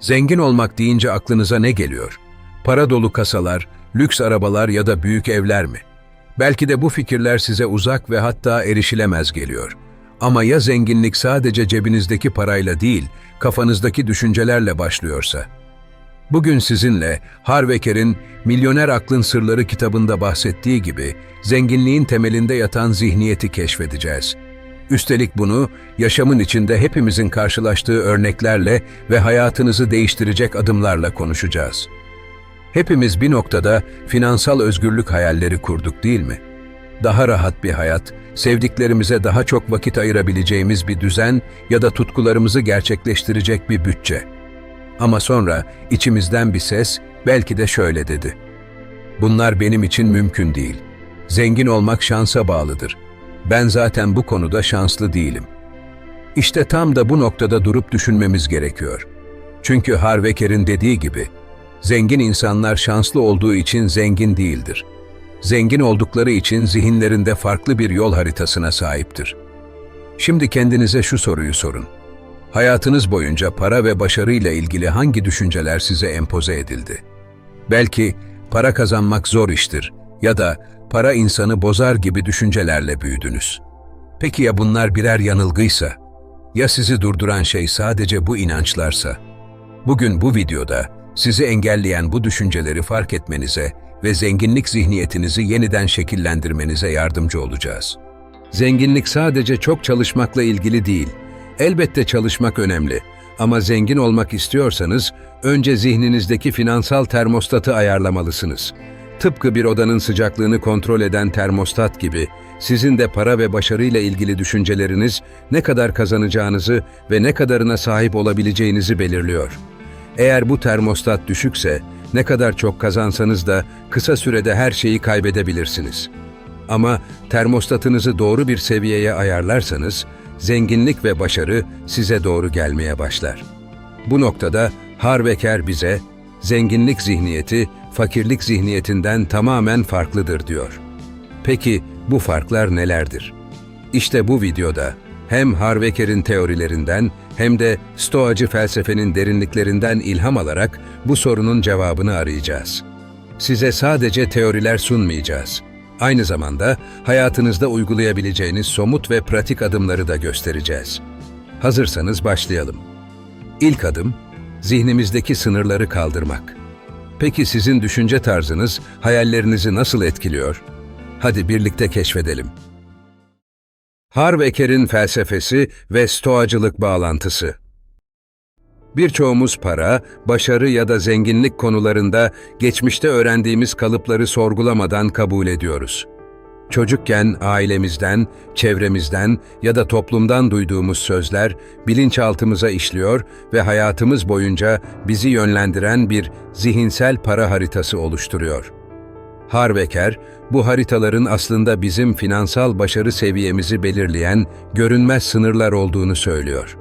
Zengin olmak deyince aklınıza ne geliyor? Para dolu kasalar, lüks arabalar ya da büyük evler mi? Belki de bu fikirler size uzak ve hatta erişilemez geliyor. Ama ya zenginlik sadece cebinizdeki parayla değil, kafanızdaki düşüncelerle başlıyorsa? Bugün sizinle Harveker'in Milyoner Aklın Sırları kitabında bahsettiği gibi zenginliğin temelinde yatan zihniyeti keşfedeceğiz. Üstelik bunu yaşamın içinde hepimizin karşılaştığı örneklerle ve hayatınızı değiştirecek adımlarla konuşacağız. Hepimiz bir noktada finansal özgürlük hayalleri kurduk değil mi? Daha rahat bir hayat, sevdiklerimize daha çok vakit ayırabileceğimiz bir düzen ya da tutkularımızı gerçekleştirecek bir bütçe. Ama sonra içimizden bir ses belki de şöyle dedi. Bunlar benim için mümkün değil. Zengin olmak şansa bağlıdır. Ben zaten bu konuda şanslı değilim. İşte tam da bu noktada durup düşünmemiz gerekiyor. Çünkü Harveker'in dediği gibi, zengin insanlar şanslı olduğu için zengin değildir. Zengin oldukları için zihinlerinde farklı bir yol haritasına sahiptir. Şimdi kendinize şu soruyu sorun. Hayatınız boyunca para ve başarıyla ilgili hangi düşünceler size empoze edildi? Belki para kazanmak zor iştir ya da para insanı bozar gibi düşüncelerle büyüdünüz. Peki ya bunlar birer yanılgıysa? Ya sizi durduran şey sadece bu inançlarsa? Bugün bu videoda sizi engelleyen bu düşünceleri fark etmenize ve zenginlik zihniyetinizi yeniden şekillendirmenize yardımcı olacağız. Zenginlik sadece çok çalışmakla ilgili değil. Elbette çalışmak önemli. Ama zengin olmak istiyorsanız önce zihninizdeki finansal termostatı ayarlamalısınız. Tıpkı bir odanın sıcaklığını kontrol eden termostat gibi sizin de para ve başarıyla ilgili düşünceleriniz ne kadar kazanacağınızı ve ne kadarına sahip olabileceğinizi belirliyor. Eğer bu termostat düşükse ne kadar çok kazansanız da kısa sürede her şeyi kaybedebilirsiniz. Ama termostatınızı doğru bir seviyeye ayarlarsanız zenginlik ve başarı size doğru gelmeye başlar. Bu noktada Harveker bize zenginlik zihniyeti fakirlik zihniyetinden tamamen farklıdır diyor. Peki bu farklar nelerdir? İşte bu videoda hem Harveker'in teorilerinden hem de Stoacı felsefenin derinliklerinden ilham alarak bu sorunun cevabını arayacağız. Size sadece teoriler sunmayacağız. Aynı zamanda hayatınızda uygulayabileceğiniz somut ve pratik adımları da göstereceğiz. Hazırsanız başlayalım. İlk adım, zihnimizdeki sınırları kaldırmak. Peki sizin düşünce tarzınız hayallerinizi nasıl etkiliyor? Hadi birlikte keşfedelim. Harveker'in felsefesi ve stoacılık bağlantısı. Birçoğumuz para, başarı ya da zenginlik konularında geçmişte öğrendiğimiz kalıpları sorgulamadan kabul ediyoruz. Çocukken ailemizden, çevremizden ya da toplumdan duyduğumuz sözler bilinçaltımıza işliyor ve hayatımız boyunca bizi yönlendiren bir zihinsel para haritası oluşturuyor. Harveker, bu haritaların aslında bizim finansal başarı seviyemizi belirleyen görünmez sınırlar olduğunu söylüyor.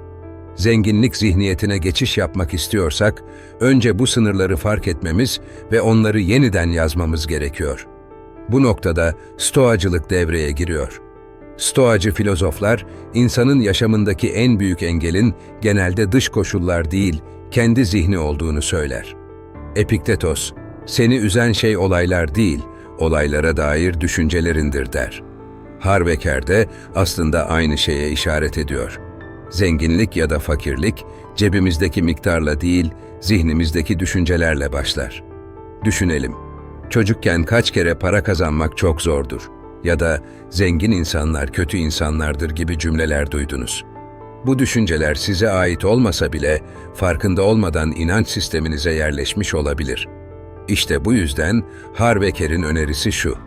Zenginlik zihniyetine geçiş yapmak istiyorsak, önce bu sınırları fark etmemiz ve onları yeniden yazmamız gerekiyor. Bu noktada stoacılık devreye giriyor. Stoacı filozoflar, insanın yaşamındaki en büyük engelin genelde dış koşullar değil, kendi zihni olduğunu söyler. Epiktetos, seni üzen şey olaylar değil, olaylara dair düşüncelerindir der. Harveker de aslında aynı şeye işaret ediyor. Zenginlik ya da fakirlik, cebimizdeki miktarla değil, zihnimizdeki düşüncelerle başlar. Düşünelim. Çocukken kaç kere para kazanmak çok zordur ya da zengin insanlar kötü insanlardır gibi cümleler duydunuz. Bu düşünceler size ait olmasa bile farkında olmadan inanç sisteminize yerleşmiş olabilir. İşte bu yüzden Harveker'in önerisi şu.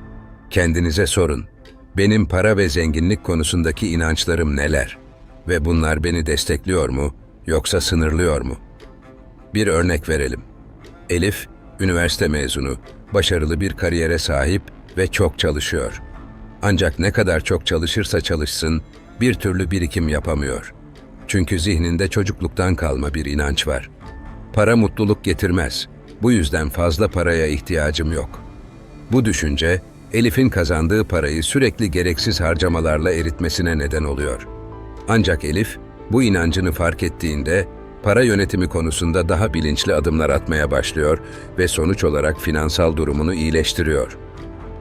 Kendinize sorun. Benim para ve zenginlik konusundaki inançlarım neler? Ve bunlar beni destekliyor mu yoksa sınırlıyor mu? Bir örnek verelim. Elif, üniversite mezunu, başarılı bir kariyere sahip ve çok çalışıyor. Ancak ne kadar çok çalışırsa çalışsın, bir türlü birikim yapamıyor. Çünkü zihninde çocukluktan kalma bir inanç var. Para mutluluk getirmez. Bu yüzden fazla paraya ihtiyacım yok. Bu düşünce, Elif'in kazandığı parayı sürekli gereksiz harcamalarla eritmesine neden oluyor. Ancak Elif, bu inancını fark ettiğinde para yönetimi konusunda daha bilinçli adımlar atmaya başlıyor ve sonuç olarak finansal durumunu iyileştiriyor.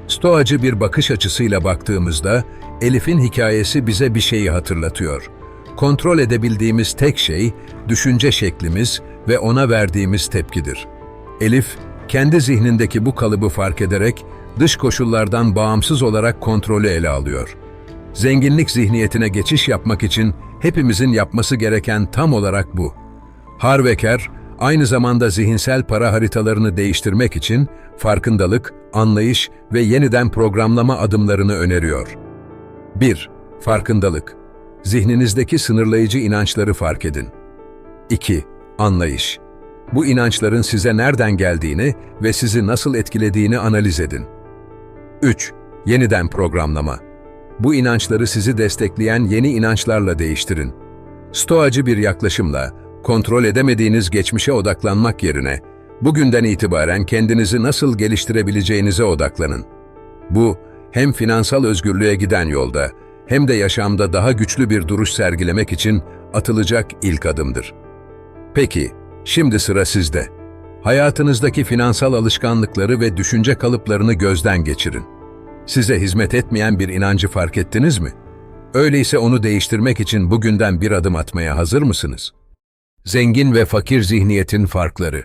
Stoacı bir bakış açısıyla baktığımızda Elif'in hikayesi bize bir şeyi hatırlatıyor. Kontrol edebildiğimiz tek şey düşünce şeklimiz ve ona verdiğimiz tepkidir. Elif, kendi zihnindeki bu kalıbı fark ederek dış koşullardan bağımsız olarak kontrolü ele alıyor. Zenginlik zihniyetine geçiş yapmak için hepimizin yapması gereken tam olarak bu. Harveker, aynı zamanda zihinsel para haritalarını değiştirmek için farkındalık, anlayış ve yeniden programlama adımlarını öneriyor. 1. Farkındalık. Zihninizdeki sınırlayıcı inançları fark edin. 2. Anlayış. Bu inançların size nereden geldiğini ve sizi nasıl etkilediğini analiz edin. 3. Yeniden programlama. Bu inançları sizi destekleyen yeni inançlarla değiştirin. Stoacı bir yaklaşımla, kontrol edemediğiniz geçmişe odaklanmak yerine, bugünden itibaren kendinizi nasıl geliştirebileceğinize odaklanın. Bu, hem finansal özgürlüğe giden yolda, hem de yaşamda daha güçlü bir duruş sergilemek için atılacak ilk adımdır. Peki, şimdi sıra sizde. Hayatınızdaki finansal alışkanlıkları ve düşünce kalıplarını gözden geçirin. Size hizmet etmeyen bir inancı fark ettiniz mi? Öyleyse onu değiştirmek için bugünden bir adım atmaya hazır mısınız? Zengin ve fakir zihniyetin farkları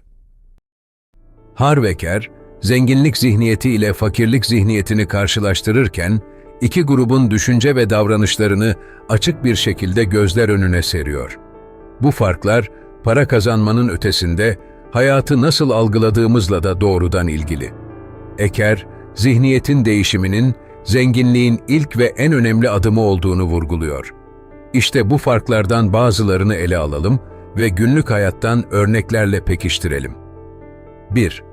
Harveker, zenginlik zihniyeti ile fakirlik zihniyetini karşılaştırırken, iki grubun düşünce ve davranışlarını açık bir şekilde gözler önüne seriyor. Bu farklar, para kazanmanın ötesinde, hayatı nasıl algıladığımızla da doğrudan ilgili. Eker, zihniyetin değişiminin, zenginliğin ilk ve en önemli adımı olduğunu vurguluyor. İşte bu farklardan bazılarını ele alalım ve günlük hayattan örneklerle pekiştirelim. 1.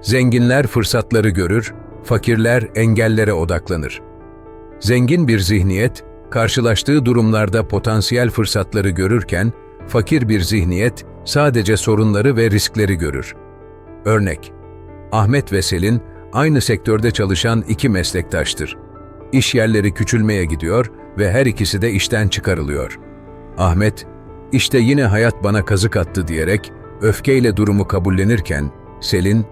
Zenginler fırsatları görür, fakirler engellere odaklanır. Zengin bir zihniyet, karşılaştığı durumlarda potansiyel fırsatları görürken, fakir bir zihniyet sadece sorunları ve riskleri görür. Örnek, Ahmet ve Selin aynı sektörde çalışan iki meslektaştır. İş yerleri küçülmeye gidiyor ve her ikisi de işten çıkarılıyor. Ahmet, işte yine hayat bana kazık attı diyerek öfkeyle durumu kabullenirken, Selin,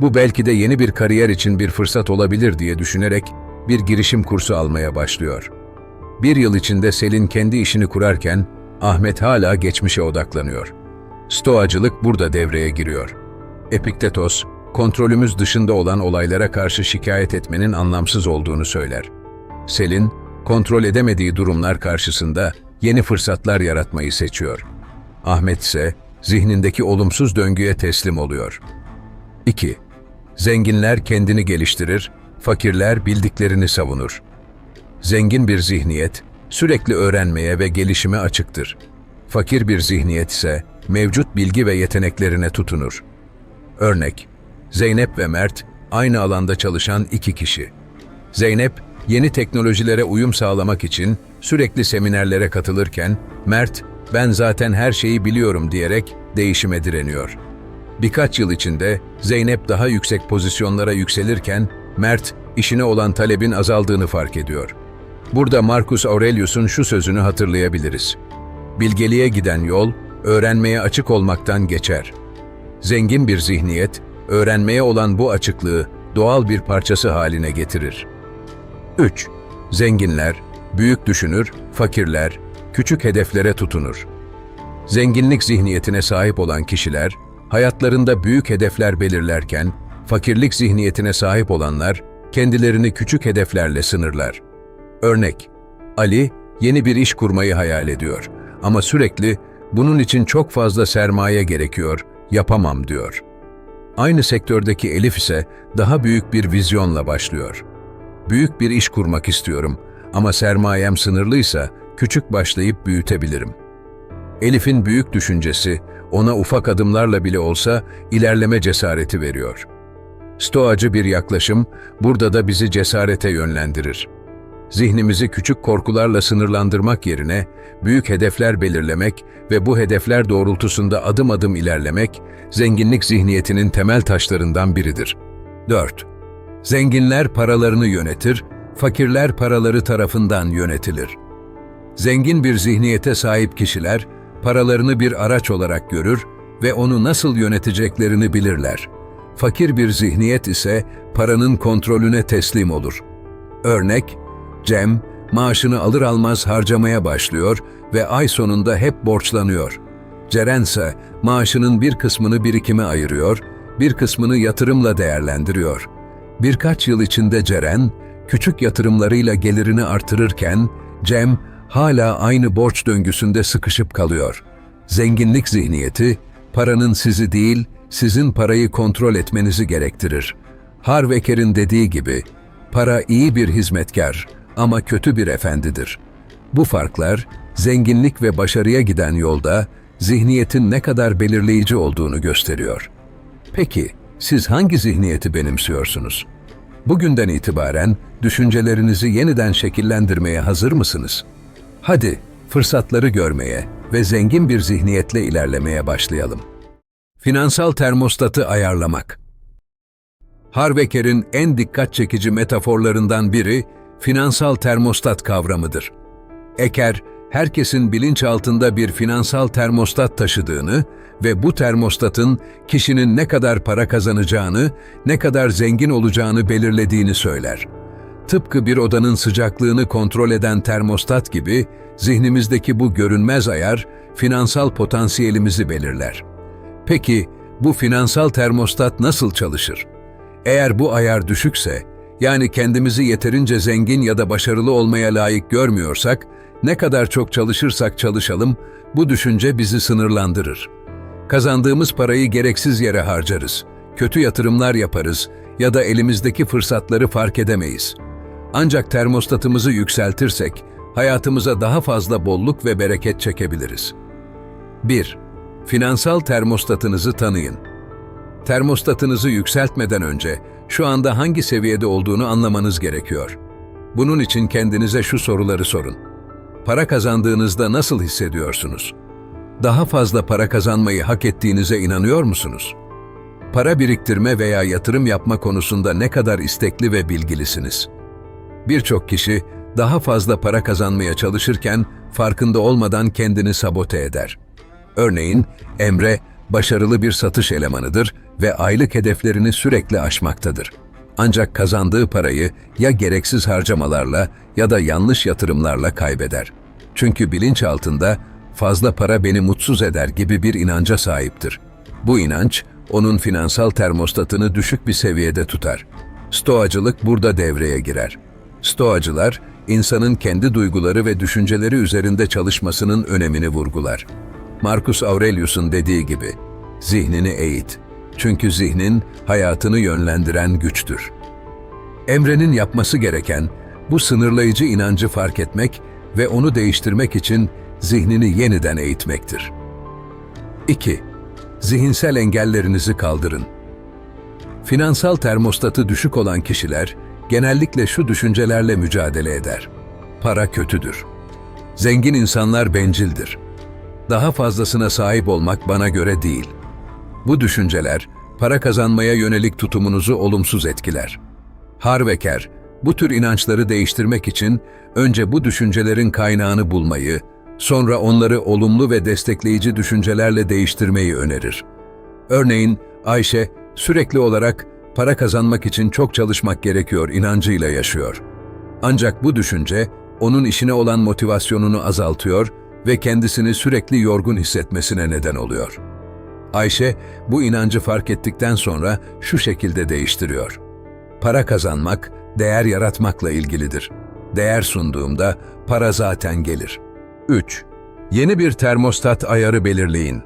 bu belki de yeni bir kariyer için bir fırsat olabilir diye düşünerek bir girişim kursu almaya başlıyor. Bir yıl içinde Selin kendi işini kurarken, Ahmet hala geçmişe odaklanıyor. Stoacılık burada devreye giriyor. Epiktetos, kontrolümüz dışında olan olaylara karşı şikayet etmenin anlamsız olduğunu söyler. Selin, kontrol edemediği durumlar karşısında yeni fırsatlar yaratmayı seçiyor. Ahmet ise zihnindeki olumsuz döngüye teslim oluyor. 2. Zenginler kendini geliştirir, fakirler bildiklerini savunur. Zengin bir zihniyet, sürekli öğrenmeye ve gelişime açıktır. Fakir bir zihniyet ise mevcut bilgi ve yeteneklerine tutunur. Örnek, Zeynep ve Mert aynı alanda çalışan iki kişi. Zeynep, yeni teknolojilere uyum sağlamak için sürekli seminerlere katılırken, Mert, ben zaten her şeyi biliyorum diyerek değişime direniyor. Birkaç yıl içinde Zeynep daha yüksek pozisyonlara yükselirken, Mert, işine olan talebin azaldığını fark ediyor. Burada Marcus Aurelius'un şu sözünü hatırlayabiliriz. Bilgeliğe giden yol, öğrenmeye açık olmaktan geçer. Zengin bir zihniyet, öğrenmeye olan bu açıklığı doğal bir parçası haline getirir. 3. Zenginler, büyük düşünür, fakirler, küçük hedeflere tutunur. Zenginlik zihniyetine sahip olan kişiler, hayatlarında büyük hedefler belirlerken, fakirlik zihniyetine sahip olanlar, kendilerini küçük hedeflerle sınırlar. Örnek, Ali, yeni bir iş kurmayı hayal ediyor ama sürekli bunun için çok fazla sermaye gerekiyor, yapamam diyor. Aynı sektördeki Elif ise daha büyük bir vizyonla başlıyor. Büyük bir iş kurmak istiyorum ama sermayem sınırlıysa küçük başlayıp büyütebilirim. Elif'in büyük düşüncesi ona ufak adımlarla bile olsa ilerleme cesareti veriyor. Stoacı bir yaklaşım burada da bizi cesarete yönlendirir. Zihnimizi küçük korkularla sınırlandırmak yerine büyük hedefler belirlemek ve bu hedefler doğrultusunda adım adım ilerlemek, zenginlik zihniyetinin temel taşlarından biridir. 4. Zenginler paralarını yönetir, fakirler paraları tarafından yönetilir. Zengin bir zihniyete sahip kişiler, paralarını bir araç olarak görür ve onu nasıl yöneteceklerini bilirler. Fakir bir zihniyet ise paranın kontrolüne teslim olur. Örnek, Cem, maaşını alır almaz harcamaya başlıyor ve ay sonunda hep borçlanıyor. Ceren ise maaşının bir kısmını birikime ayırıyor, bir kısmını yatırımla değerlendiriyor. Birkaç yıl içinde Ceren, küçük yatırımlarıyla gelirini artırırken, Cem hala aynı borç döngüsünde sıkışıp kalıyor. Zenginlik zihniyeti, paranın sizi değil, sizin parayı kontrol etmenizi gerektirir. Harveker'in dediği gibi, para iyi bir hizmetkar ama kötü bir efendidir. Bu farklar, zenginlik ve başarıya giden yolda zihniyetin ne kadar belirleyici olduğunu gösteriyor. Peki, siz hangi zihniyeti benimsiyorsunuz? Bugünden itibaren düşüncelerinizi yeniden şekillendirmeye hazır mısınız? Hadi, fırsatları görmeye ve zengin bir zihniyetle ilerlemeye başlayalım. Finansal termostatı ayarlamak. Harveker'in en dikkat çekici metaforlarından biri finansal termostat kavramıdır. Eker, herkesin bilinçaltında bir finansal termostat taşıdığını ve bu termostatın kişinin ne kadar para kazanacağını, ne kadar zengin olacağını belirlediğini söyler. Tıpkı bir odanın sıcaklığını kontrol eden termostat gibi, zihnimizdeki bu görünmez ayar, finansal potansiyelimizi belirler. Peki, bu finansal termostat nasıl çalışır? Eğer bu ayar düşükse, yani kendimizi yeterince zengin ya da başarılı olmaya layık görmüyorsak, ne kadar çok çalışırsak çalışalım, bu düşünce bizi sınırlandırır. Kazandığımız parayı gereksiz yere harcarız, kötü yatırımlar yaparız ya da elimizdeki fırsatları fark edemeyiz. Ancak termostatımızı yükseltirsek, hayatımıza daha fazla bolluk ve bereket çekebiliriz. 1. Finansal termostatınızı tanıyın. Termostatınızı yükseltmeden önce şu anda hangi seviyede olduğunu anlamanız gerekiyor. Bunun için kendinize şu soruları sorun. Para kazandığınızda nasıl hissediyorsunuz? Daha fazla para kazanmayı hak ettiğinize inanıyor musunuz? Para biriktirme veya yatırım yapma konusunda ne kadar istekli ve bilgilisiniz? Birçok kişi daha fazla para kazanmaya çalışırken farkında olmadan kendini sabote eder. Örneğin Emre başarılı bir satış elemanıdır ve aylık hedeflerini sürekli aşmaktadır. Ancak kazandığı parayı ya gereksiz harcamalarla ya da yanlış yatırımlarla kaybeder. Çünkü bilinç altında fazla para beni mutsuz eder gibi bir inanca sahiptir. Bu inanç onun finansal termostatını düşük bir seviyede tutar. Stoacılık burada devreye girer. Stoacılar, insanın kendi duyguları ve düşünceleri üzerinde çalışmasının önemini vurgular. Marcus Aurelius'un dediği gibi, zihnini eğit. Çünkü zihnin hayatını yönlendiren güçtür. Emre'nin yapması gereken bu sınırlayıcı inancı fark etmek ve onu değiştirmek için zihnini yeniden eğitmektir. 2. Zihinsel engellerinizi kaldırın. Finansal termostatı düşük olan kişiler genellikle şu düşüncelerle mücadele eder. Para kötüdür. Zengin insanlar bencildir. Daha fazlasına sahip olmak bana göre değil. Bu düşünceler para kazanmaya yönelik tutumunuzu olumsuz etkiler. Harveker, bu tür inançları değiştirmek için önce bu düşüncelerin kaynağını bulmayı, sonra onları olumlu ve destekleyici düşüncelerle değiştirmeyi önerir. Örneğin Ayşe sürekli olarak para kazanmak için çok çalışmak gerekiyor inancıyla yaşıyor. Ancak bu düşünce onun işine olan motivasyonunu azaltıyor ve kendisini sürekli yorgun hissetmesine neden oluyor. Ayşe bu inancı fark ettikten sonra şu şekilde değiştiriyor. Para kazanmak, değer yaratmakla ilgilidir. Değer sunduğumda para zaten gelir. 3. Yeni bir termostat ayarı belirleyin.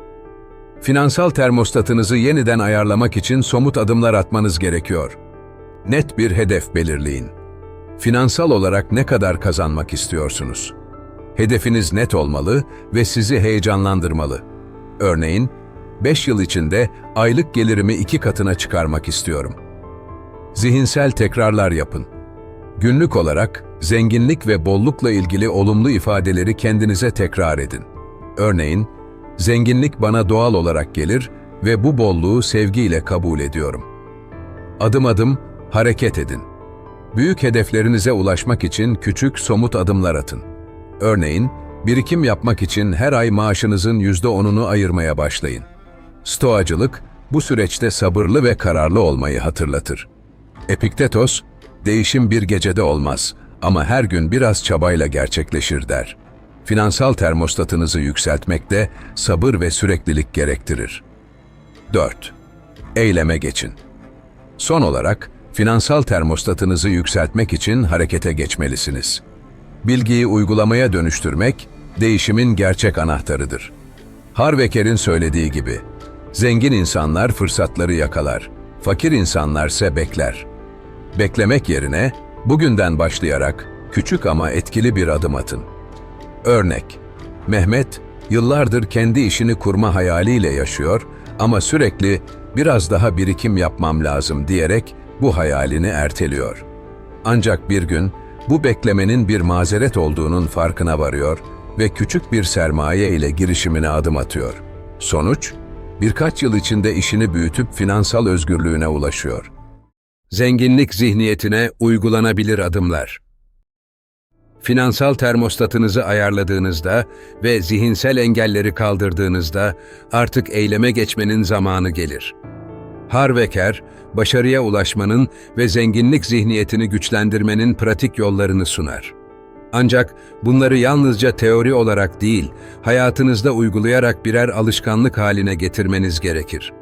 Finansal termostatınızı yeniden ayarlamak için somut adımlar atmanız gerekiyor. Net bir hedef belirleyin. Finansal olarak ne kadar kazanmak istiyorsunuz? Hedefiniz net olmalı ve sizi heyecanlandırmalı. Örneğin, 5 yıl içinde aylık gelirimi iki katına çıkarmak istiyorum. Zihinsel tekrarlar yapın. Günlük olarak zenginlik ve bollukla ilgili olumlu ifadeleri kendinize tekrar edin. Örneğin, zenginlik bana doğal olarak gelir ve bu bolluğu sevgiyle kabul ediyorum. Adım adım hareket edin. Büyük hedeflerinize ulaşmak için küçük somut adımlar atın. Örneğin, Birikim yapmak için her ay maaşınızın %10'unu ayırmaya başlayın. Stoacılık, bu süreçte sabırlı ve kararlı olmayı hatırlatır. Epiktetos, değişim bir gecede olmaz ama her gün biraz çabayla gerçekleşir der. Finansal termostatınızı yükseltmekte sabır ve süreklilik gerektirir. 4. Eyleme geçin. Son olarak, finansal termostatınızı yükseltmek için harekete geçmelisiniz. Bilgiyi uygulamaya dönüştürmek, değişimin gerçek anahtarıdır. Harveker'in söylediği gibi, zengin insanlar fırsatları yakalar, fakir insanlarsa bekler. Beklemek yerine, bugünden başlayarak küçük ama etkili bir adım atın. Örnek, Mehmet, yıllardır kendi işini kurma hayaliyle yaşıyor ama sürekli biraz daha birikim yapmam lazım diyerek bu hayalini erteliyor. Ancak bir gün bu beklemenin bir mazeret olduğunun farkına varıyor ve küçük bir sermaye ile girişimine adım atıyor. Sonuç, birkaç yıl içinde işini büyütüp finansal özgürlüğüne ulaşıyor. Zenginlik zihniyetine uygulanabilir adımlar. Finansal termostatınızı ayarladığınızda ve zihinsel engelleri kaldırdığınızda artık eyleme geçmenin zamanı gelir. Harveker, başarıya ulaşmanın ve zenginlik zihniyetini güçlendirmenin pratik yollarını sunar. Ancak bunları yalnızca teori olarak değil, hayatınızda uygulayarak birer alışkanlık haline getirmeniz gerekir.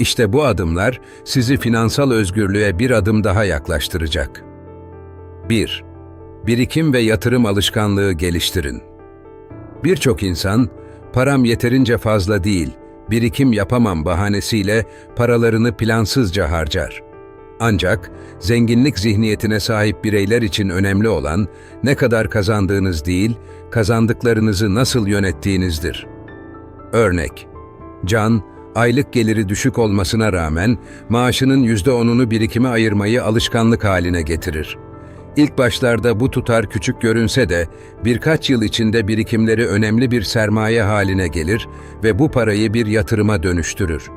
İşte bu adımlar sizi finansal özgürlüğe bir adım daha yaklaştıracak. 1. Birikim ve yatırım alışkanlığı geliştirin. Birçok insan, param yeterince fazla değil, birikim yapamam bahanesiyle paralarını plansızca harcar. Ancak zenginlik zihniyetine sahip bireyler için önemli olan ne kadar kazandığınız değil, kazandıklarınızı nasıl yönettiğinizdir. Örnek, Can, aylık geliri düşük olmasına rağmen maaşının %10'unu birikime ayırmayı alışkanlık haline getirir. İlk başlarda bu tutar küçük görünse de birkaç yıl içinde birikimleri önemli bir sermaye haline gelir ve bu parayı bir yatırıma dönüştürür.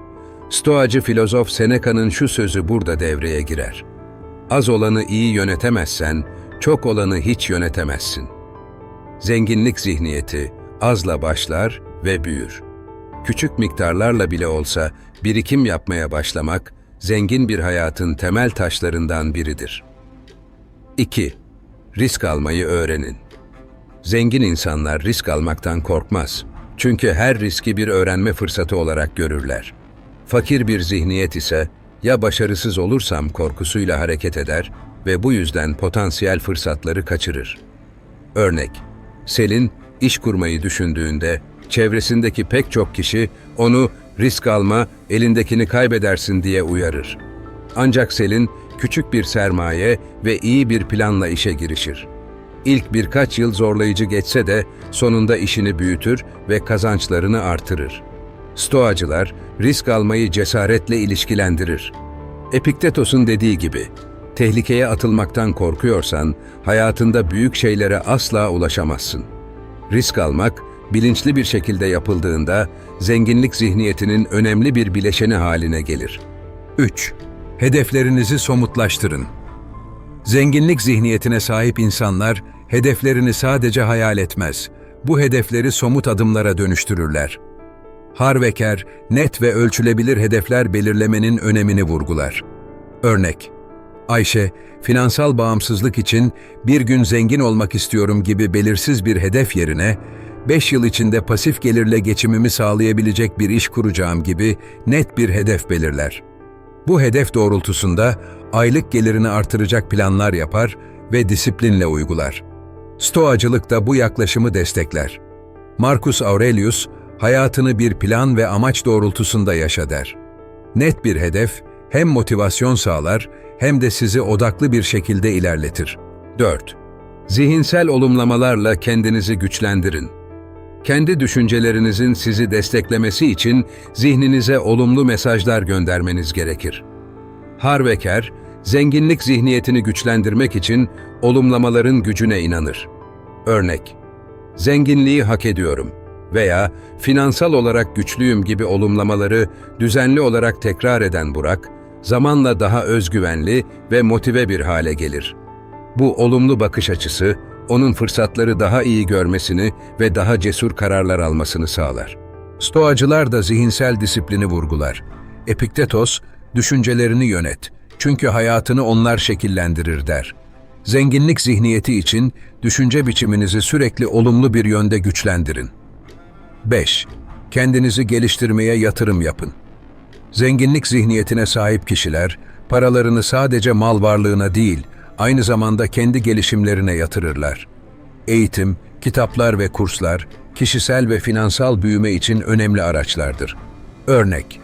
Stoacı filozof Seneca'nın şu sözü burada devreye girer. Az olanı iyi yönetemezsen, çok olanı hiç yönetemezsin. Zenginlik zihniyeti azla başlar ve büyür. Küçük miktarlarla bile olsa birikim yapmaya başlamak, zengin bir hayatın temel taşlarından biridir.'' 2. Risk almayı öğrenin. Zengin insanlar risk almaktan korkmaz. Çünkü her riski bir öğrenme fırsatı olarak görürler. Fakir bir zihniyet ise ya başarısız olursam korkusuyla hareket eder ve bu yüzden potansiyel fırsatları kaçırır. Örnek, Selin iş kurmayı düşündüğünde çevresindeki pek çok kişi onu risk alma, elindekini kaybedersin diye uyarır. Ancak Selin küçük bir sermaye ve iyi bir planla işe girişir. İlk birkaç yıl zorlayıcı geçse de sonunda işini büyütür ve kazançlarını artırır. Stoacılar risk almayı cesaretle ilişkilendirir. Epiktetos'un dediği gibi, tehlikeye atılmaktan korkuyorsan hayatında büyük şeylere asla ulaşamazsın. Risk almak, bilinçli bir şekilde yapıldığında zenginlik zihniyetinin önemli bir bileşeni haline gelir. 3. Hedeflerinizi somutlaştırın. Zenginlik zihniyetine sahip insanlar hedeflerini sadece hayal etmez. Bu hedefleri somut adımlara dönüştürürler. Harveker, net ve ölçülebilir hedefler belirlemenin önemini vurgular. Örnek, Ayşe, finansal bağımsızlık için bir gün zengin olmak istiyorum gibi belirsiz bir hedef yerine, 5 yıl içinde pasif gelirle geçimimi sağlayabilecek bir iş kuracağım gibi net bir hedef belirler. Bu hedef doğrultusunda aylık gelirini artıracak planlar yapar ve disiplinle uygular. Stoacılık da bu yaklaşımı destekler. Marcus Aurelius, hayatını bir plan ve amaç doğrultusunda yaşa der. Net bir hedef hem motivasyon sağlar hem de sizi odaklı bir şekilde ilerletir. 4. Zihinsel olumlamalarla kendinizi güçlendirin. Kendi düşüncelerinizin sizi desteklemesi için zihninize olumlu mesajlar göndermeniz gerekir. Harveker, zenginlik zihniyetini güçlendirmek için olumlamaların gücüne inanır. Örnek, zenginliği hak ediyorum veya finansal olarak güçlüyüm gibi olumlamaları düzenli olarak tekrar eden Burak, zamanla daha özgüvenli ve motive bir hale gelir. Bu olumlu bakış açısı, onun fırsatları daha iyi görmesini ve daha cesur kararlar almasını sağlar. Stoacılar da zihinsel disiplini vurgular. Epiktetos, düşüncelerini yönet. Çünkü hayatını onlar şekillendirir der. Zenginlik zihniyeti için düşünce biçiminizi sürekli olumlu bir yönde güçlendirin. 5. Kendinizi geliştirmeye yatırım yapın. Zenginlik zihniyetine sahip kişiler, paralarını sadece mal varlığına değil, aynı zamanda kendi gelişimlerine yatırırlar. Eğitim, kitaplar ve kurslar, kişisel ve finansal büyüme için önemli araçlardır. Örnek,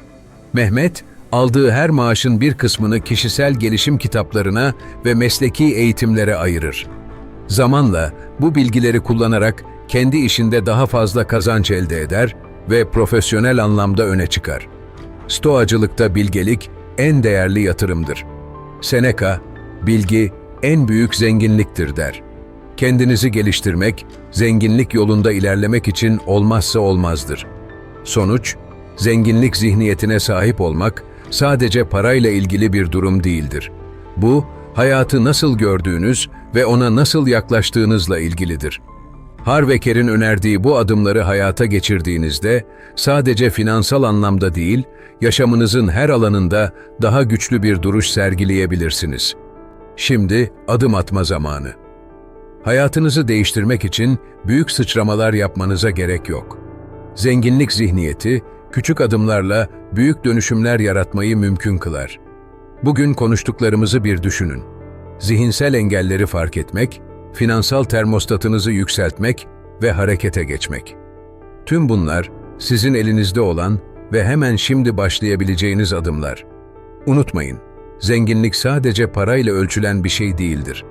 Mehmet, aldığı her maaşın bir kısmını kişisel gelişim kitaplarına ve mesleki eğitimlere ayırır. Zamanla bu bilgileri kullanarak kendi işinde daha fazla kazanç elde eder ve profesyonel anlamda öne çıkar. Stoacılıkta bilgelik en değerli yatırımdır. Seneca, bilgi en büyük zenginliktir der. Kendinizi geliştirmek, zenginlik yolunda ilerlemek için olmazsa olmazdır. Sonuç, zenginlik zihniyetine sahip olmak sadece parayla ilgili bir durum değildir. Bu, hayatı nasıl gördüğünüz ve ona nasıl yaklaştığınızla ilgilidir. Harveker'in önerdiği bu adımları hayata geçirdiğinizde sadece finansal anlamda değil, yaşamınızın her alanında daha güçlü bir duruş sergileyebilirsiniz. Şimdi adım atma zamanı. Hayatınızı değiştirmek için büyük sıçramalar yapmanıza gerek yok. Zenginlik zihniyeti, küçük adımlarla büyük dönüşümler yaratmayı mümkün kılar. Bugün konuştuklarımızı bir düşünün. Zihinsel engelleri fark etmek, finansal termostatınızı yükseltmek ve harekete geçmek. Tüm bunlar sizin elinizde olan ve hemen şimdi başlayabileceğiniz adımlar. Unutmayın, zenginlik sadece parayla ölçülen bir şey değildir.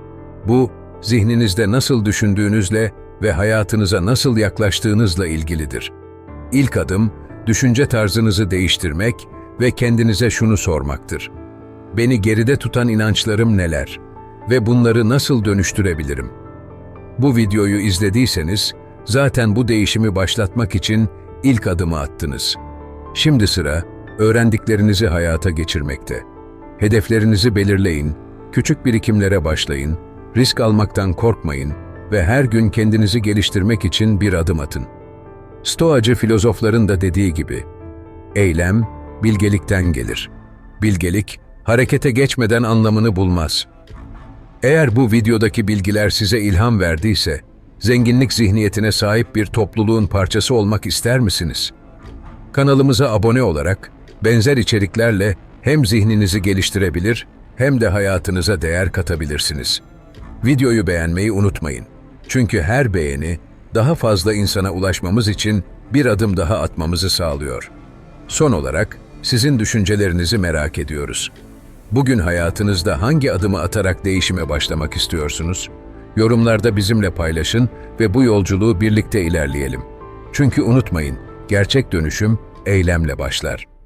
Bu, zihninizde nasıl düşündüğünüzle ve hayatınıza nasıl yaklaştığınızla ilgilidir. İlk adım, düşünce tarzınızı değiştirmek ve kendinize şunu sormaktır. Beni geride tutan inançlarım neler ve bunları nasıl dönüştürebilirim? Bu videoyu izlediyseniz, zaten bu değişimi başlatmak için ilk adımı attınız. Şimdi sıra, öğrendiklerinizi hayata geçirmekte. Hedeflerinizi belirleyin, küçük birikimlere başlayın, risk almaktan korkmayın ve her gün kendinizi geliştirmek için bir adım atın. Stoacı filozofların da dediği gibi, eylem bilgelikten gelir. Bilgelik, harekete geçmeden anlamını bulmaz. Eğer bu videodaki bilgiler size ilham verdiyse, zenginlik zihniyetine sahip bir topluluğun parçası olmak ister misiniz? Kanalımıza abone olarak benzer içeriklerle hem zihninizi geliştirebilir hem de hayatınıza değer katabilirsiniz. Videoyu beğenmeyi unutmayın. Çünkü her beğeni daha fazla insana ulaşmamız için bir adım daha atmamızı sağlıyor. Son olarak sizin düşüncelerinizi merak ediyoruz. Bugün hayatınızda hangi adımı atarak değişime başlamak istiyorsunuz? Yorumlarda bizimle paylaşın ve bu yolculuğu birlikte ilerleyelim. Çünkü unutmayın, gerçek dönüşüm eylemle başlar.